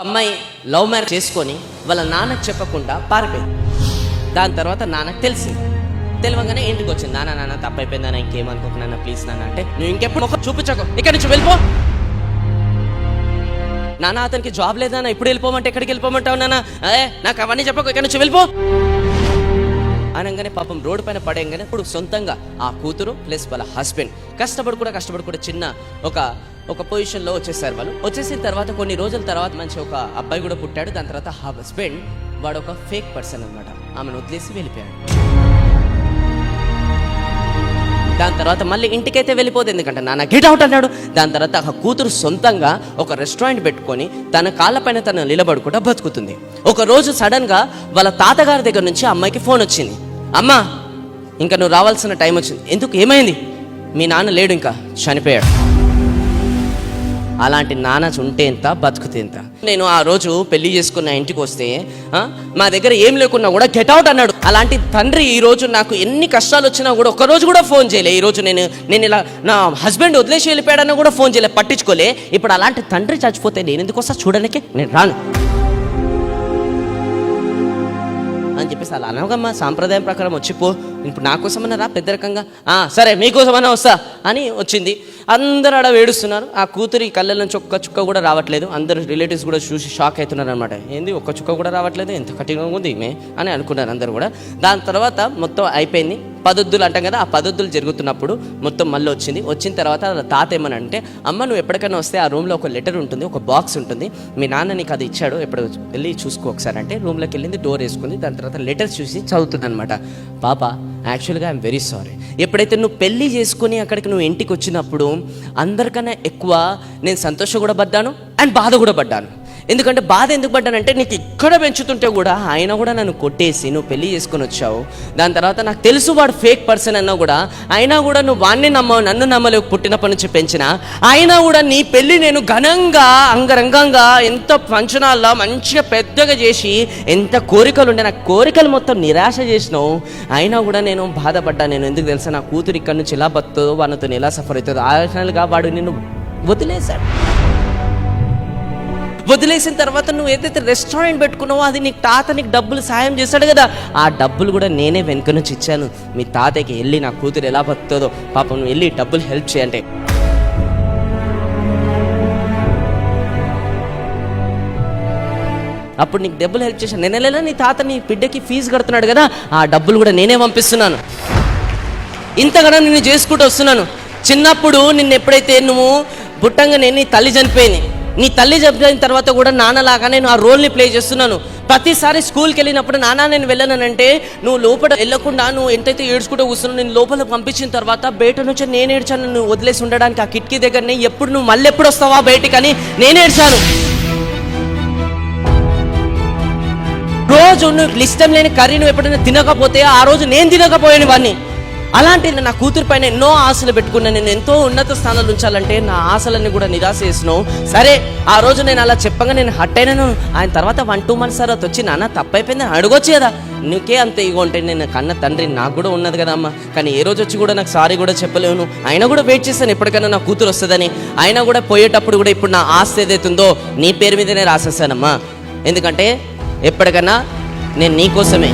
అమ్మాయి love marriage చేసుకొని వాళ్ళ నాన్నకి చెప్పకుండా పారిపోయింది. దాని తర్వాత నాన్నకు తెలిసింది. తెలియగానే ఇంటికి వచ్చింది. నాన్న నాన్న తప్పైపోయింది నాన్న ఇంకేమనుకోకు ప్లీజ్ నాన్న. అంటే నువ్వు ఇంకెప్పుడు ఒక చూపించకు. ఇక్కడి నుంచి వెళ్ళిపో. నాన్న అతనికి జాబ్ లేదా ఇప్పుడు వెళ్ళిపోమంటే ఎక్కడికి వెళ్ళిపోమంటావు నాన్న? ఏ నాకు అవన్నీ చెప్పకు. ఇక్కడి నుంచి వెళ్ళిపో. అనగానే పాపం రోడ్డు పైన పడేయంగానే ఇప్పుడు సొంతంగా ఆ కూతురు ప్లస్ వాళ్ళ హస్బెండ్ కష్టపడి కూడా కష్టపడి కూడా చిన్న ఒక ఒక పొజిషన్లో వచ్చేసారు వాళ్ళు. వచ్చేసిన తర్వాత కొన్ని రోజుల తర్వాత మంచి ఒక అబ్బాయి కూడా పుట్టాడు. దాని తర్వాత హస్బెండ్ వాడు ఒక ఫేక్ పర్సన్ అన్నమాట. ఆమెను వదిలేసి వెళ్ళిపోయాడు. దాని తర్వాత మళ్ళీ ఇంటికైతే వెళ్ళిపోదు. ఎందుకంటే నాన్న గెట్ అవుట్ అన్నాడు. దాని తర్వాత ఆ కూతురు సొంతంగా ఒక రెస్టారెంట్ పెట్టుకొని తన కాళ్ళపైన తను నిలబడుకుంటా బతుకుతుంది. ఒక రోజు సడన్గా వాళ్ళ తాతగారి దగ్గర నుంచి అమ్మాయికి ఫోన్ వచ్చింది. అమ్మా ఇంకా నువ్వు రావాల్సిన టైం వచ్చింది. ఎందుకు? ఏమైంది? మీ నాన్న లేడు ఇంకా. చనిపోయాడు. అలాంటి నాన్న ఉంటే ఎంత బతుకుతే ఎంత? నేను ఆ రోజు పెళ్ళి చేసుకున్న ఇంటికి వస్తే మా దగ్గర ఏం లేకున్నా కూడా గెట్ అవుట్ అన్నాడు. అలాంటి తండ్రి ఈ రోజు నాకు ఎన్ని కష్టాలు వచ్చినా కూడా ఒక రోజు కూడా ఫోన్ చేయలే. ఈ రోజు నేను నేను ఇలా నా హస్బెండ్ వదిలేసి వెళ్ళిపోయాడన్నా కూడా ఫోన్ చేయలే పట్టించుకోలే. ఇప్పుడు అలాంటి తండ్రి చచ్చిపోతే నేను ఎందుకు వస్తా? చూడడానికి నేను రాను. అని చెప్పేసి అలా అనగమ్మా సాంప్రదాయం ప్రకారం వచ్చిపో ఇప్పుడు నా కోసమన్నా రా పెద్ద రకంగా. సరే మీకోసమన్నా వస్తా అని వచ్చింది. అందరూ ఆడ వేడుస్తున్నారు ఆ కూతురి కళ్ళ నుంచి ఒక్క చుక్క కూడా రావట్లేదు. అందరు రిలేటివ్స్ కూడా చూసి షాక్ అవుతున్నారు అనమాట ఏంది ఒక్క చుక్క కూడా రావట్లేదు? ఎంత కఠినంగా ఉంది ఈమె అని అనుకున్నారు అందరు కూడా. దాని తర్వాత మొత్తం అయిపోయింది. పదొద్దులు అంటాం కదా ఆ పదొద్దులు జరుగుతున్నప్పుడు మొత్తం మళ్ళీ వచ్చింది. వచ్చిన తర్వాత తాత ఏమని అంటే అమ్మ నువ్వు ఎప్పటికైనా వస్తే ఆ రూమ్లో ఒక లెటర్ ఉంటుంది ఒక బాక్స్ ఉంటుంది. మీ నాన్న నీకు అది ఇచ్చాడు. ఎప్పుడు వెళ్ళి చూసుకో ఒకసారి అంటే రూమ్లోకి వెళ్ళింది డోర్ వేసుకుంది. దాని తర్వాత లెటర్స్ చూసి చదువుతుంది అనమాట పాప యాక్చువల్గా ఐఎమ్ వెరీ సారీ ఎప్పుడైతే నువ్వు పెళ్ళి చేసుకుని అక్కడికి నువ్వు ఇంటికి వచ్చినప్పుడు అందరికన్నా ఎక్కువ నేను సంతోషం కూడా పడ్డాను అండ్ బాధ కూడా పడ్డాను. ఎందుకంటే బాధ ఎందుకు పడ్డానంటే నీకు ఇక్కడ పెంచుతుంటే కూడా ఆయన కూడా నన్ను కొట్టేసి నువ్వు పెళ్ళి చేసుకొని వచ్చావు. దాని తర్వాత నాకు తెలుసు వాడు ఫేక్ పర్సన్ అన్నా కూడా అయినా కూడా నువ్వు వాడిని నమ్మవు నన్ను నమ్మలేవు పుట్టినప్పటి నుంచి పెంచిన. అయినా కూడా నీ పెళ్ళి నేను ఘనంగా అంగరంగంగా ఎంత ఫంక్షనాల్లో మంచిగా పెద్దగా చేసి ఎంత కోరికలు ఉండే నా కోరికలు మొత్తం నిరాశ చేసినావు. అయినా కూడా నేను బాధపడ్డా నేను ఎందుకు తెలుసా నా కూతురు ఇక్కడ నుంచి ఎలా బతుందో వాళ్ళతో ఎలా సఫర్ అవుతుందో. ఆలోచనలుగా వాడు నిన్ను వదిలేశాడు. వదిలేసిన తర్వాత నువ్వు ఏదైతే రెస్టారెంట్ పెట్టుకున్నావో అది నీకు తాత నీకు డబ్బులు సాయం చేశాడు కదా ఆ డబ్బులు కూడా నేనే వెనుక నుంచి ఇచ్చాను. మీ తాతయ్యకి వెళ్ళి నా కూతురు ఎలా బతుందో పాపం నువ్వు వెళ్ళి డబ్బులు హెల్ప్ చేయంటే. అప్పుడు నీకు డబ్బులు హెల్ప్ చేశాను. నేను నెల నీ తాత నీ బిడ్డకి ఫీజు కడుతున్నాడు కదా ఆ డబ్బులు కూడా నేనే పంపిస్తున్నాను. ఇంతగానో నిన్ను చేసుకుంటూ వస్తున్నాను. చిన్నప్పుడు నిన్ను ఎప్పుడైతే నువ్వు పుట్టంగానే నీ తల్లి చనిపోయింది. నీ తల్లి చెప్పిన తర్వాత కూడా నాన్నలాగా నేను ఆ రోల్ని ప్లే చేస్తున్నాను. ప్రతిసారి స్కూల్కి వెళ్ళినప్పుడు నాన్న నేను వెళ్ళానంటే నువ్వు లోపల వెళ్ళకుండా నువ్వు ఎంతైతే ఏడ్చుకుంటూ కూర్చున్నావు నేను లోపల పంపించిన తర్వాత బయట నుంచి నేను ఏడ్చాను. నువ్వు వదిలేసి ఉండడానికి ఆ కిటికీ దగ్గరనే ఎప్పుడు నువ్వు మళ్ళీ ఎప్పుడు వస్తావా బయటికని నేను ఏడ్చాను. రోజు నువ్వు ఇష్టం లేని కర్రీ నువ్వు ఎప్పుడైనా తినకపోతే ఆ రోజు నేను తినకపోయాను వాడిని అలాంటి నా కూతురు పైన ఎన్నో ఆశలు పెట్టుకున్నా నేను ఎంతో ఉన్నత స్థానాలు ఉంచాలంటే నా ఆశలన్నీ కూడా నిరాశ చేసినావు. సరే ఆ రోజు నేను అలా చెప్పగా నేను హట్ అయినాను. ఆయన తర్వాత వన్ టూ మంత్స్ తర్వాత వచ్చి నాన్న తప్పైపోయింది అని అడగొచ్చు కదా. నీకే అంత ఇగో అంటే నేను కన్న తండ్రి నాకు కూడా ఉన్నది కదా అమ్మ. కానీ ఏ రోజు వచ్చి కూడా నాకు సారీ కూడా చెప్పలేను అయినా కూడా వెయిట్ చేస్తాను ఎప్పటికైనా నా కూతురు వస్తుందని. అయినా కూడా పోయేటప్పుడు కూడా ఇప్పుడు నా ఆశ ఏదైతుందో నీ పేరు మీదనే రాసేసానమ్మా ఎందుకంటే ఎప్పటికైనా నేను నీ కోసమే.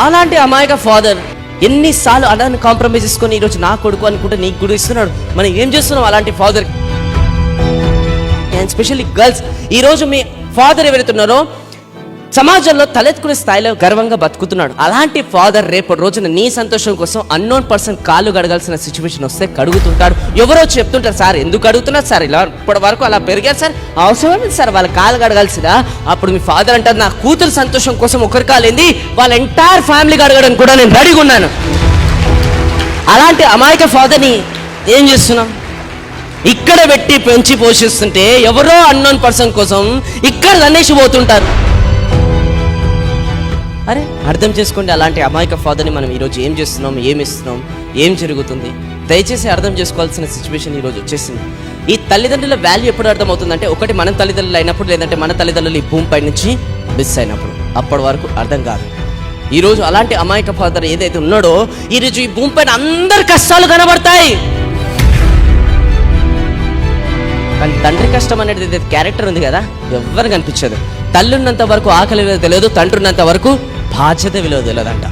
అలాంటి అమాయక ఫాదర్ ఎన్నిసార్లు అలాంటి కాంప్రమైజ్ చేసుకొని ఈరోజు నా కొడుకు అనుకుంటే నీకు గుడి ఇస్తున్నాడు. మనం ఏం చేస్తున్నాం అలాంటి ఫాదర్ అండ్ స్పెషల్లీ గర్ల్స్ ఈరోజు మీ ఫాదర్ ఎవరైతే ఉన్నారో సమాజంలో తలెత్తుకునే స్థాయిలో గర్వంగా బతుకుతున్నాడు. అలాంటి ఫాదర్ రేపటి రోజున నీ సంతోషం కోసం అన్నోన్ పర్సన్ కాలు గడగాల్సిన సిచ్యువేషన్ వస్తే కడుగుతుంటాడు. ఎవరో చెప్తుంటారు సార్ ఎందుకు అడుగుతున్నారు సార్? ఇలా ఇప్పటి వరకు అలా పెరిగారు సార్. అవసరం లేదు సార్ వాళ్ళ కాలు గడగాల్సిందా అప్పుడు మీ ఫాదర్ అంటారు నా కూతురు సంతోషం కోసం ఒకరి కాలేంది? వాళ్ళ ఎంటైర్ ఫ్యామిలీ గడగడం కూడా నేను రెడీగా ఉన్నాను. అలాంటి అమాయక ఫాదర్ని ఏం చేస్తున్నాం ఇక్కడ పెట్టి పెంచి పోషిస్తుంటే ఎవరో అన్నోన్ పర్సన్ కోసం ఇక్కడ తన్నేసి పోతుంటారు. అరే అర్థం చేసుకోండి అలాంటి అమాయక ఫాదర్ని మనం ఈరోజు ఏం చేస్తున్నాం ఏం ఇస్తున్నాం ఏం జరుగుతుంది? దయచేసి అర్థం చేసుకోవాల్సిన సిచ్యువేషన్ ఈరోజు వచ్చేసింది. ఈ తల్లిదండ్రుల వాల్యూ ఎప్పుడు అర్థమవుతుందంటే ఒకటి మన తల్లిదండ్రులు అయినప్పుడు లేదంటే మన తల్లిదండ్రులు ఈ భూమిపై నుంచి మిస్ అయినప్పుడు. అప్పటి వరకు అర్థం కాదు. ఈరోజు అలాంటి అమాయక ఫాదర్ ఏదైతే ఉన్నాడో ఈరోజు ఈ భూమిపైన అందరి కష్టాలు కనబడతాయి. కానీ తండ్రి కష్టం అనేది ఏదైతే క్యారెక్టర్ ఉంది కదా ఎవ్వరు కనిపించదు తల్లి ఉన్నంత వరకు ఆకలి తెలియదు తండ్రి ఉన్నంత వరకు బాధ్యత విలువ తెలియదంట